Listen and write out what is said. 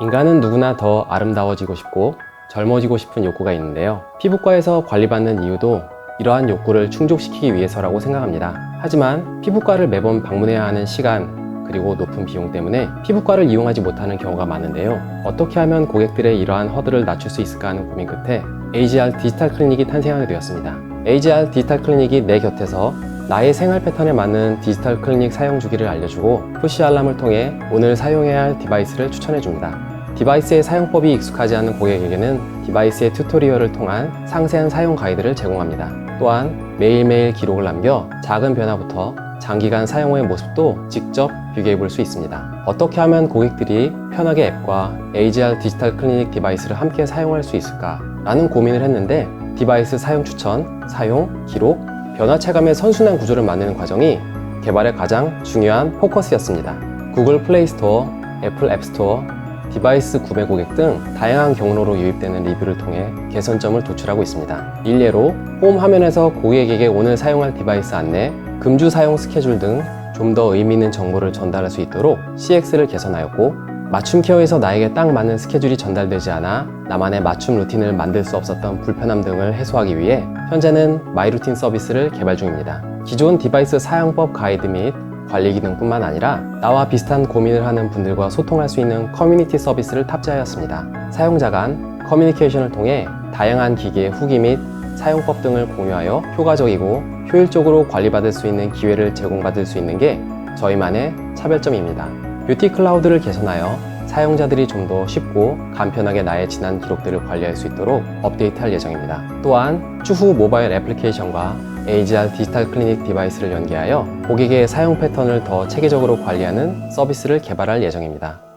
인간은 누구나 더 아름다워지고 싶고 젊어지고 싶은 욕구가 있는데요. 피부과에서 관리받는 이유도 이러한 욕구를 충족시키기 위해서라고 생각합니다. 하지만 피부과를 매번 방문해야 하는 시간 그리고 높은 비용 때문에 피부과를 이용하지 못하는 경우가 많은데요. 어떻게 하면 고객들의 이러한 허들을 낮출 수 있을까 하는 고민 끝에 AGR 디지털 클리닉이 탄생하게 되었습니다. AGR 디지털 클리닉이 내 곁에서 나의 생활 패턴에 맞는 디지털 클리닉 사용 주기를 알려주고 푸시 알람을 통해 오늘 사용해야 할 디바이스를 추천해 줍니다. 디바이스의 사용법이 익숙하지 않은 고객에게는 디바이스의 튜토리얼을 통한 상세한 사용 가이드를 제공합니다. 또한 매일매일 기록을 남겨 작은 변화부터 장기간 사용 후의 모습도 직접 비교해 볼 수 있습니다. 어떻게 하면 고객들이 편하게 앱과 AGR 디지털 클리닉 디바이스를 함께 사용할 수 있을까? 라는 고민을 했는데 디바이스 사용 추천, 사용, 기록, 변화 체감의 선순환 구조를 만드는 과정이 개발의 가장 중요한 포커스였습니다. 구글 플레이 스토어, 애플 앱 스토어, 디바이스 구매 고객 등 다양한 경로로 유입되는 리뷰를 통해 개선점을 도출하고 있습니다. 일례로 홈 화면에서 고객에게 오늘 사용할 디바이스 안내, 금주 사용 스케줄 등 좀 더 의미 있는 정보를 전달할 수 있도록 CX를 개선하였고 맞춤 케어에서 나에게 딱 맞는 스케줄이 전달되지 않아 나만의 맞춤 루틴을 만들 수 없었던 불편함 등을 해소하기 위해 현재는 마이루틴 서비스를 개발 중입니다. 기존 디바이스 사용법 가이드 및 관리 기능뿐만 아니라 나와 비슷한 고민을 하는 분들과 소통할 수 있는 커뮤니티 서비스를 탑재하였습니다. 사용자 간 커뮤니케이션을 통해 다양한 기기의 후기 및 사용법 등을 공유하여 효과적이고 효율적으로 관리받을 수 있는 기회를 제공받을 수 있는 게 저희만의 차별점입니다. 뷰티 클라우드를 개선하여 사용자들이 좀 더 쉽고 간편하게 나의 지난 기록들을 관리할 수 있도록 업데이트할 예정입니다. 또한 추후 모바일 애플리케이션과 AGR 디지털 클리닉 디바이스를 연계하여 고객의 사용 패턴을 더 체계적으로 관리하는 서비스를 개발할 예정입니다.